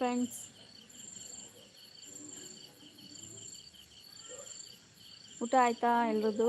Friends ಊಟ ಆಯ್ತಾ ಎಲ್ರದ್ದು?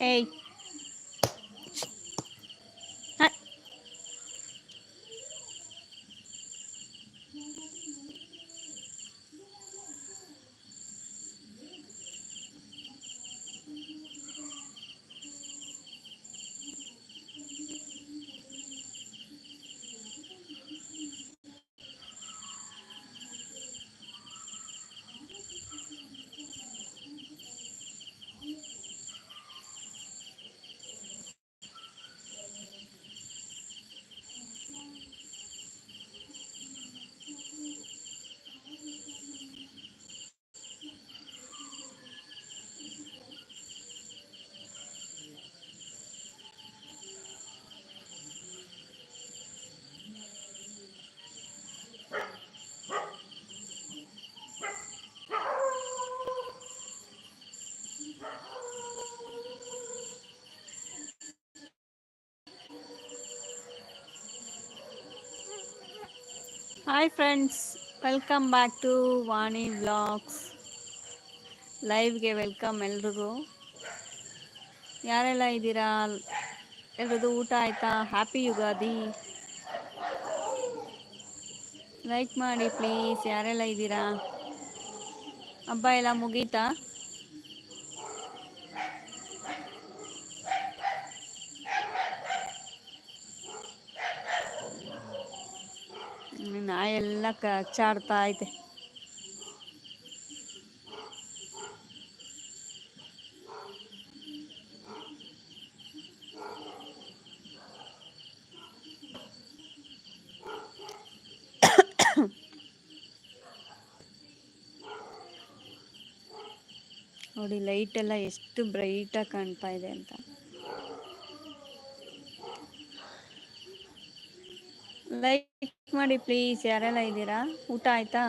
Ei. Hi friends welcome back to Vani vlogs ಲೈವ್ಗೆ welcome ಎಲ್ರಿಗೂ. ಯಾರೆಲ್ಲ ಇದ್ದೀರಾ? ಎಲ್ರದ್ದು ಊಟ ಆಯಿತಾ? ಹ್ಯಾಪಿ ಯುಗಾದಿ ಲೈಕ್ ಮಾಡಿ ಪ್ಲೀಸ್ ಯಾರೆಲ್ಲ ಇದ್ದೀರಾ? ಹಬ್ಬ ಎಲ್ಲ ಮುಗೀತಾ? ನಾಯಿ ಎಲ್ಲ ಕಚ್ಚಾಡ್ತಾ ಐತೆ. ನೋಡಿ ಲೈಟ್ ಎಲ್ಲ ಎಷ್ಟು ಬ್ರೈಟಾಗಿ ಕಾಣ್ತಾ ಇದೆ ಅಂತ. ಲೈಕ್ ಮಾಡಿ ಪ್ಲೀಸ್ ಯಾರೆಲ್ಲ ಇದ್ದೀರಾ? ಊಟ ಆಯ್ತಾ?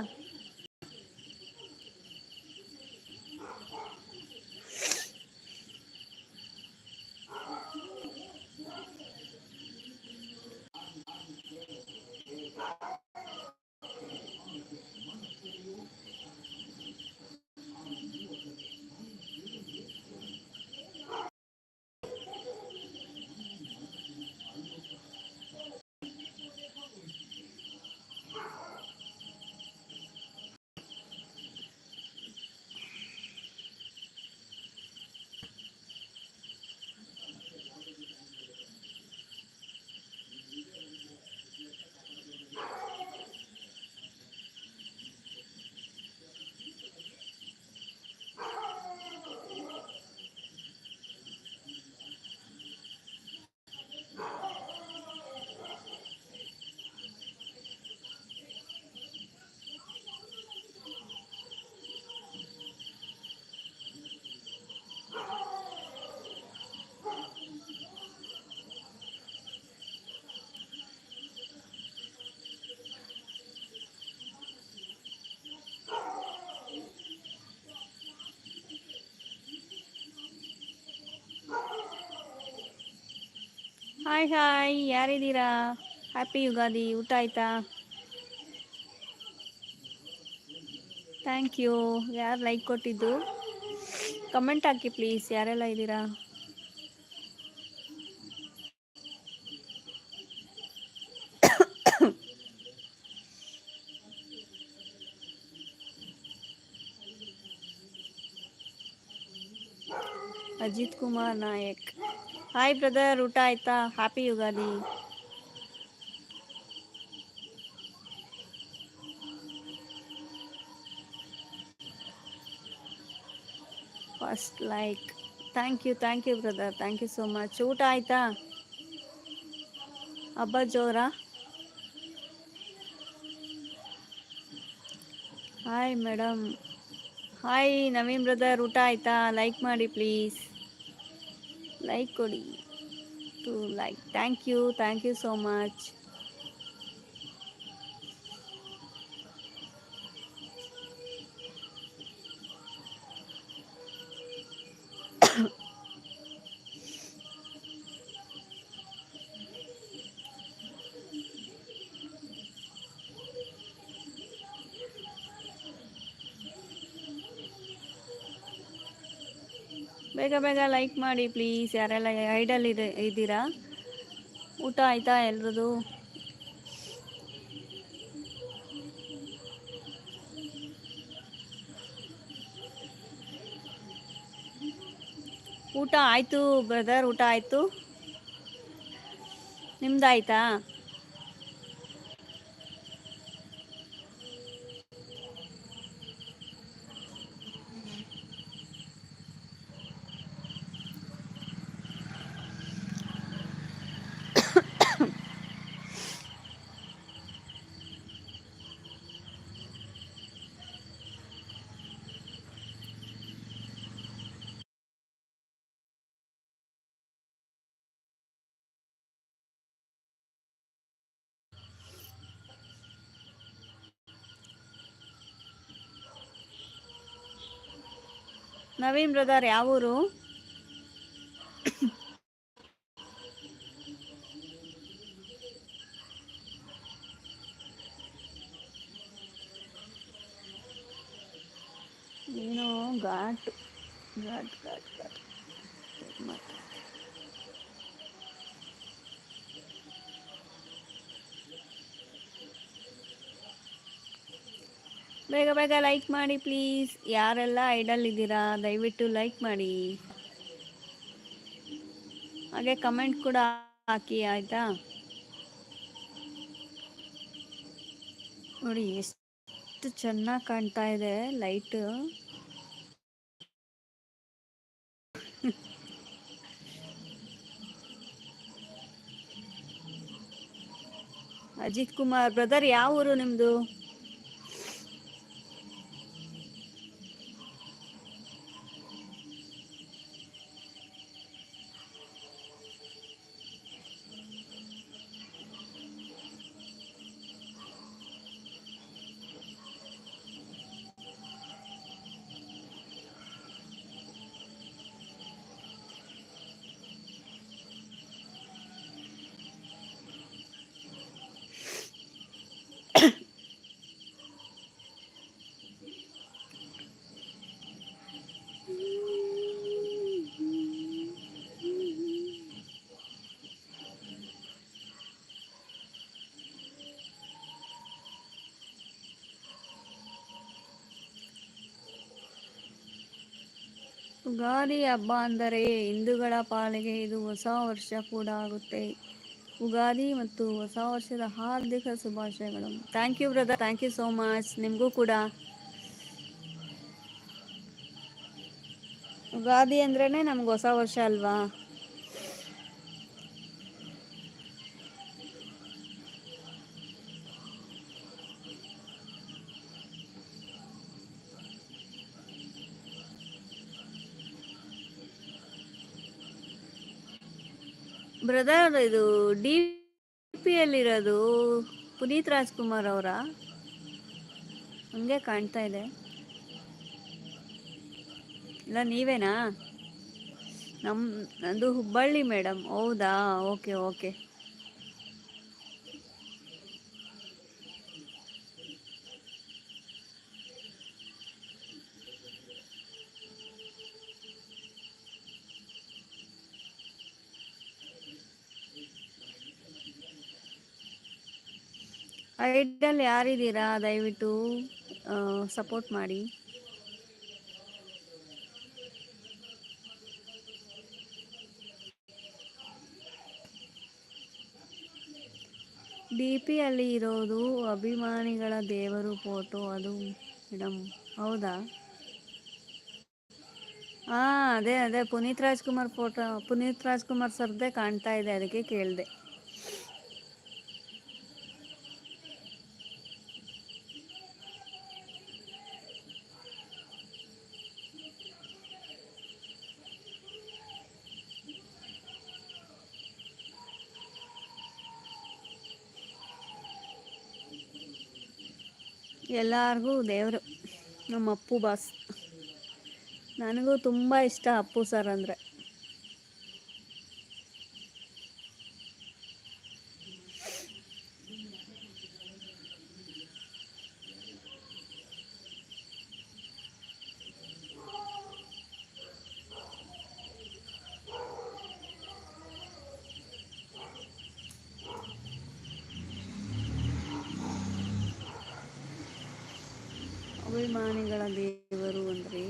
ಹಾಯ್ ಹಾಯ್ ಯಾರಿದ್ದೀರಾ? ಹ್ಯಾಪಿ ಯುಗಾದಿ ಊಟ ಆಯ್ತಾ? ಥ್ಯಾಂಕ್ ಯು ಯಾರು ಲೈಕ್ ಕೊಟ್ಟಿದ್ದು? ಕಮೆಂಟ್ ಹಾಕಿ ಪ್ಲೀಸ್ ಯಾರೆಲ್ಲ ಇದ್ದೀರಾ? ಅಜಿತ್ ಕುಮಾರ್ ನಾಯಕ್ ಹಾಯ್ ಬ್ರದರ್ ಊಟ ಆಯ್ತಾ? Happy Yugadi first like thank you thank you brother thank you so much ಊಟ ಆಯ್ತಾ? ಹಬ್ಬ ಜೋರಾ hi madam hi Naveen brother ಊಟ ಆಯ್ತಾ? ಲೈಕ್ ಮಾಡಿ ಪ್ಲೀಸ್ ಲೈಕ್ ಕೊಡಿ two like thank you thank you so much ಬೇಗ ಬೇಗ ಲೈಕ್ ಮಾಡಿ ಪ್ಲೀಸ್ ಯಾರೆಲ್ಲ ಐಡಲ್ ಇದೆ, ಇದ್ದೀರಾ? ಊಟ ಆಯ್ತಾ ಎಲ್ರದು ಊಟ ಆಯಿತು ಬ್ರದರ್ ಊಟ ಆಯಿತು? ನಿಮ್ದಾಯ್ತಾ? ನವೀನ್ ಬ್ರದರ್ ಯಾವ ಊರು? ಏನೋ ಘಾಟ್ ಘಾಟ್ ಘಾಟ್ ಘಾಟ್. ಬೇಗ ಬೇಗ ಲೈಕ್ ಮಾಡಿ ಪ್ಲೀಸ್ ಯಾರೆಲ್ಲ ಐಡಲ್ ಇದ್ದೀರಾ, ದಯವಿಟ್ಟು ಲೈಕ್ ಮಾಡಿ. ಹಾಗೆ ಕಮೆಂಟ್ ಕೂಡ ಹಾಕಿ, ಆಯಿತಾ? ನೋಡಿ, ಎಷ್ಟು ಚೆನ್ನಾಗಿ ಕಾಣ್ತಾ ಇದೆ ಲೈಟು ಅಜಿತ್ ಕುಮಾರ್ ಬ್ರದರ್ ಯಾವ ಊರು ನಿಮ್ಮದು ಉಗಾದಿ ಹಬ್ಬ ಅಂದರೆ ಹಿಂದೂಗಳ ಪಾಲಿಗೆ ಇದು ಹೊಸ ವರ್ಷ ಕೂಡ ಆಗುತ್ತೆ. ಉಗಾದಿ ಮತ್ತು ಹೊಸ ವರ್ಷದ ಹಾರ್ದಿಕ ಶುಭಾಶಯಗಳು. Thank you brother thank you so much ನಿಮಗೂ ಕೂಡ. ಉಗಾದಿ ಅಂದ್ರೇ ನಮ್ಗೆ ಹೊಸ ವರ್ಷ ಅಲ್ವಾ? ಬ್ರದರ್, ಇದು ಡಿ ಪಿ ಇರೋದು ಪುನೀತ್ ರಾಜ್ಕುಮಾರ್ ಅವರ? ಹಂಗೆ ಕಾಣ್ತಾ ಇದೆ. ಇಲ್ಲ, ನೀವೇನಾ? ನಮ್ಮ ನಂದು ಹುಬ್ಬಳ್ಳಿ ಮೇಡಮ್. ಹೌದಾ? Okay okay. ಐಡಲ್ ಯಾರಿದ್ದೀರಾ? ದಯವಿಟ್ಟು ಸಪೋರ್ಟ್ ಮಾಡಿ. ಡಿ ಪಿಯಲ್ಲಿ ಇರೋದು ಅಭಿಮಾನಿಗಳ ದೇವರು ಫೋಟೋ, ಅದು ಮೇಡಮ್ ಹೌದಾ? ಹಾಂ ಅದೇ ಅದೇ. ಪುನೀತ್ ರಾಜ್ಕುಮಾರ್ ಫೋಟೋ, ಪುನೀತ್ ರಾಜ್ಕುಮಾರ್ ಸರ್ದೇ ಕಾಣ್ತಾ ಇದೆ, ಅದಕ್ಕೆ ಕೇಳಿದೆ. ಎಲ್ಲರಿಗೂ ದೇವರು ನಮ್ಮ ಅಪ್ಪು ಬಾಸ್. ನನಗೂ ತುಂಬ ಇಷ್ಟ ಅಪ್ಪು ಸರ್ ಅಂದರೆ. ಅಭಿಮಾನಿಗಳ ದೇವರು ಅಂದರೆ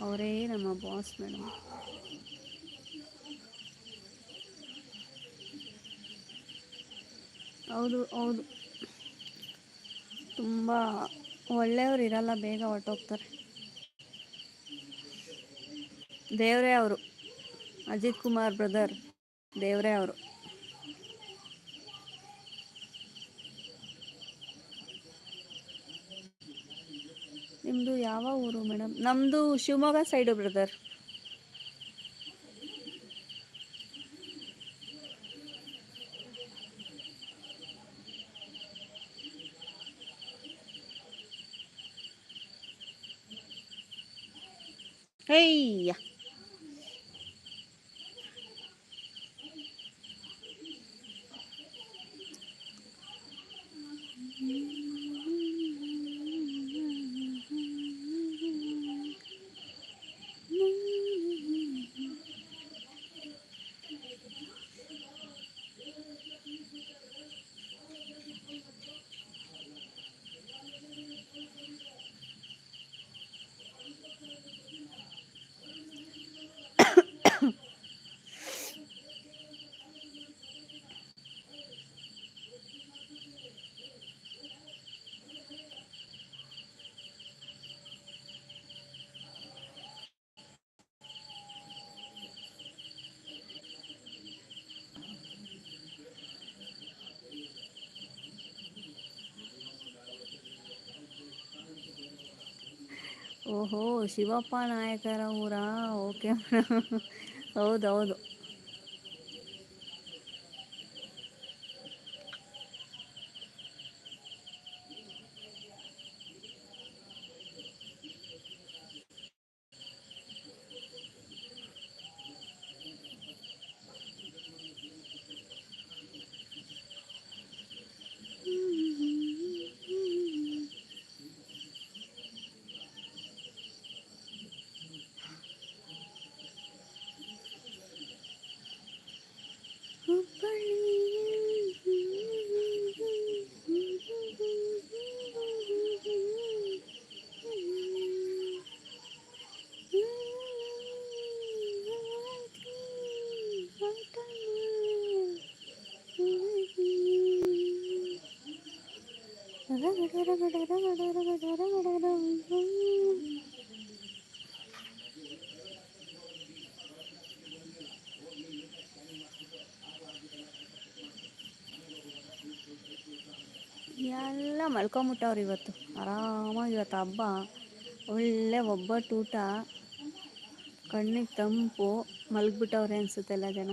ಅವರೇ ನಮ್ಮ ಬಾಸ್ ಮೇಡಮ್ ಹೌದು ಹೌದು. ತುಂಬ ಒಳ್ಳೆಯವರು ಇರಲ್ಲ, ಬೇಗ ಹೊಟ್ಟೋಗ್ತಾರೆ ದೇವರೇ ಅವರು. ಅಜಿತ್ ಕುಮಾರ್ ಬ್ರದರ್ ದೇವರೇ ಅವರು. ನಿಮ್ಮದು ಯಾವ ಊರು ಮೇಡಮ್? ನಮ್ಮದು ಶಿವಮೊಗ್ಗ ಸೈಡು ಬ್ರದರ್ ಹೇಯ್ಯ ಓಹೋ ಶಿವಪ್ಪ ನಾಯಕರ ಊರಾ? ಓಕೆ ಹೌದೌದು. ಎಲ್ಲ ಮಲ್ಕೊಂಬಿಟ್ಟವ್ರು ಇವತ್ತು. ಆರಾಮಾಗಿ ಇವತ್ತು ಹಬ್ಬ. ಒಳ್ಳೆ ಒಬ್ಬಟ್ಟು ಊಟ. ಕಣ್ಣಿಗೆ ತಂಪು. ಮಲಗ್ಬಿಟ್ಟವ್ರೆ ಅನಿಸುತ್ತೆ ಎಲ್ಲ ಜನ.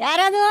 ಯಾರದು